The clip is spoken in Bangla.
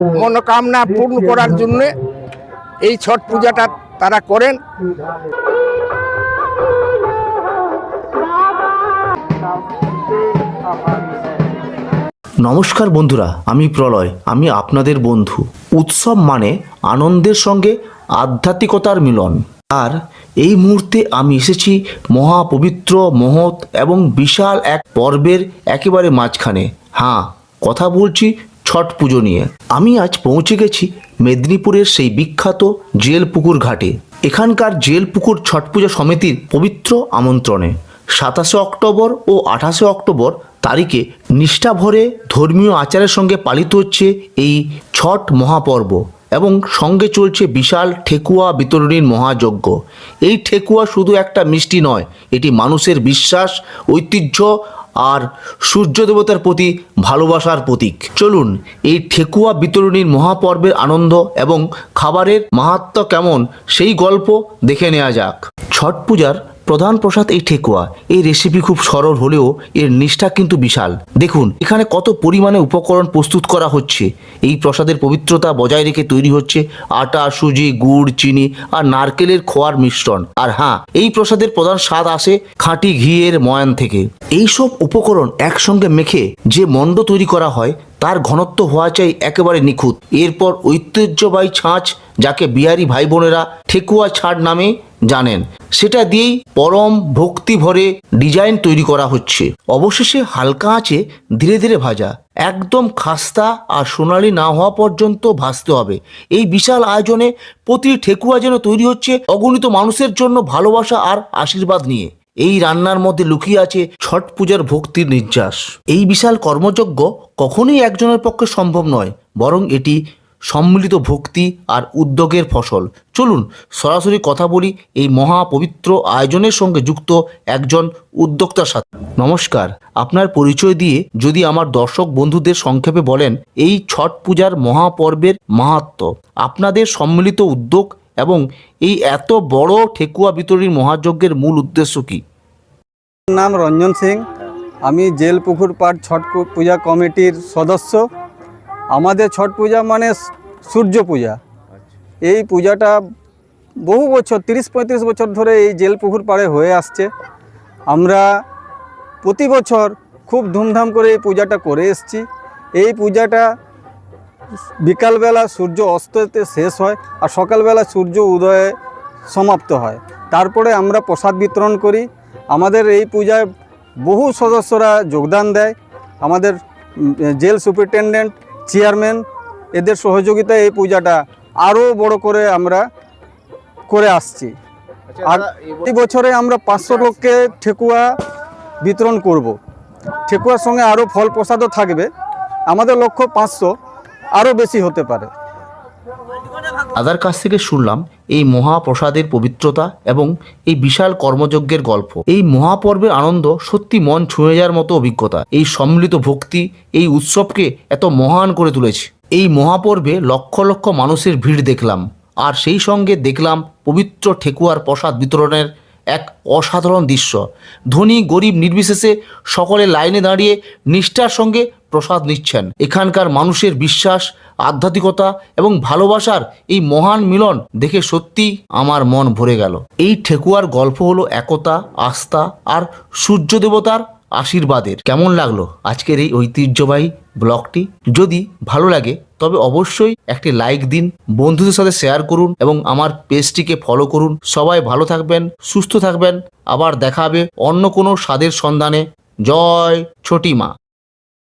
মনোকামনা পূর্ণ করার জন্য এই ছট পূজাটা তারা করেন। নমস্কার বন্ধুরা, আমি প্রলয়, আমি আপনাদের বন্ধু। উৎসব মানে আনন্দের সঙ্গে আধ্যাত্মিকতার মিলন। আর এই মুহূর্তে আমি এসেছি মহাপবিত্র মহৎ এবং বিশাল এক পর্বের একেবারে মাঝখানে। হ্যাঁ কথা বলছি ছট পুজো নিয়ে। আমি আজ পৌঁছে গেছি মেদিনীপুরের সেই বিখ্যাত জেল পুকুর ঘাটে। এখানকার জেল পুকুর ছট পূজা সমিতির পবিত্র আমন্ত্রণে সাতাশে অক্টোবর ও আঠাশে অক্টোবর তারিখে নিষ্ঠা ভরে ধর্মীয় আচারের সঙ্গে পালিত হচ্ছে এই ছট মহাপর্ব এবং সঙ্গে চলছে বিশাল ঠেকুয়া বিতরণীর মহাযজ্ঞ। এই ঠেকুয়া শুধু একটা মিষ্টি নয়, এটি মানুষের বিশ্বাস, ঐতিহ্য আর সূর্য দেবতার প্রতি ভালোবাসার প্রতীক। চলুন, এই ঠেকুয়া বিতরণীর মহাপর্বের আনন্দ এবং খাবারের মাহাত্ম কেমন, সেই গল্প দেখে নেওয়া যাক। ছট পূজার প্রধান প্রসাদ এই ঠেকুয়া। এই রেসিপি খুব সরল হলেও এর নিষ্ঠা কিন্তু বিশাল। দেখুন, এখানে কত পরিমাণে উপকরণ প্রস্তুত করা হচ্ছে। এই প্রসাদের পবিত্রতা বজায় রেখে তৈরি হচ্ছে আটা, সুজি, গুড়, চিনি আর নারকেলের খোয়ার মিশ্রণ। আর হ্যাঁ এই প্রসাদের প্রধান স্বাদ আসে খাঁটি ঘিয়ের ময়ান থেকে। এই সব উপকরণ একসঙ্গে মেখে যে মণ্ড তৈরি করা হয় তার ঘনত্ব হওয়া চাই একেবারে নিখুঁত। এরপর ঐতিহ্যবাহী ছাঁচ, যাকে বিহারি ভাই বোনেরা ঠেকুয়া ছাড় নামে জানেন। সেটা দিয়েই পরম ভক্তি ভরে ডিজাইন তৈরি করা হচ্ছে। অবশেষে হালকা আঁচে ধীরে ধীরে ভাজা। একদম খাস্তা আর সোনালি না হওয়া পর্যন্ত ভাজতে হবে। এই বিশাল আয়োজনে প্রতি ঠেকুয়া যেন তৈরি হচ্ছে অগণিত মানুষের জন্য ভালোবাসা আর আশীর্বাদ নিয়ে। এই রান্নার মধ্যে লুকিয়ে আছে ছট পূজার ভক্তির নির্যাস। এই বিশাল কর্মযজ্ঞ কখনোই একজনের পক্ষে সম্ভব নয়, বরং এটি সম্মিলিত ভক্তি আর উদ্যোগের ফসল। চলুন, সরাসরি কথা বলি এই মহাপবিত্র আয়োজনের সঙ্গে যুক্ত একজন উদ্যোক্তার সাথে। নমস্কার, আপনার পরিচয় দিয়ে যদি আমার দর্শক বন্ধুদের সংক্ষেপে বলেন, এই ছট পূজার মহাপর্বের মাহাত্ম, আপনাদের সম্মিলিত উদ্যোগ এবং এই এত বড় ঠেকুয়া বিতরণীর মহাযজ্ঞের মূল উদ্দেশ্য কি? নাম রঞ্জন সিং। আমি জেল, পুকুর পাড় ছট পূজা কমিটির সদস্য। আমাদের ছট পূজা মানে সূর্য পূজা। এই পূজাটা বহু বছর, তিরিশ, পঁয়ত্রিশ বছর ধরে এই জেল, পুকুর, পাড়ে হয়ে আসছে। আমরা প্রতি বছর খুব ধুমধাম করে এই পূজাটা করে এসেছি। এই পূজাটা বিকালবেলা সূর্য অস্ততে শেষ হয় আর সকালবেলা সূর্য উদয়ে সমাপ্ত হয়। তারপরে আমরা প্রসাদ বিতরণ করি। আমাদের এই পূজায় বহু সদস্যরা যোগদান দেয়। আমাদের জেল সুপারিনটেন্ডেন্ট চেয়ারম্যান এদের সহযোগিতায় এই পূজাটা আরও বড় করে আমরা করে আসছি। আর এই বছরে আমরা পাঁচশো লোককে ঠেকুয়া বিতরণ করব। ঠেকুয়ার সঙ্গে আরও ফল প্রসাদও থাকবে। আমাদের লক্ষ্য পাঁচশো। আরও বেশি হতে পারে। দাদার কাছ থেকে শুনলাম এই মহাপ্রসাদের পবিত্রতা এবং এই বিশাল কর্মযজ্ঞের গল্প। এই মহাপর্বের আনন্দ সত্যি মন ছুঁয়ে যাওয়ার মতো অভিজ্ঞতা। এই সম্মিলিত ভক্তি এই উৎসবকে এত মহান করে তুলেছে। এই মহাপর্বে লক্ষ লক্ষ মানুষের ভিড় দেখলাম। আর সেই সঙ্গে দেখলাম পবিত্র ঠেকুয়ার প্রসাদ বিতরণের এক অসাধারণ দৃশ্য। ধনী, গরিব, নির্বিশেষে সকলে লাইনে দাঁড়িয়ে নিষ্ঠার সঙ্গে প্রসাদ নিচ্ছেন। এখানকার মানুষের বিশ্বাস, আধ্যাত্মিকতা এবং ভালোবাসার এই মহান মিলন দেখে সত্যি আমার মন ভরে গেল। এই ঠেকুয়ার গল্প হলো একতা, আস্থা আর সূর্য দেবতার আশীর্বাদের। কেমন লাগল আজকের এই ঐতিহ্যবাহী ব্লগটি? যদি ভালো লাগে তবে অবশ্যই একটি লাইক দিন, বন্ধুদের সাথে শেয়ার করুন এবং আমার পেজটিকে ফলো করুন। সবাই ভালো থাকবেন, সুস্থ থাকবেন। আবার দেখাবে অন্য কোনো স্বাদের সন্ধানে। জয় ছোটি মা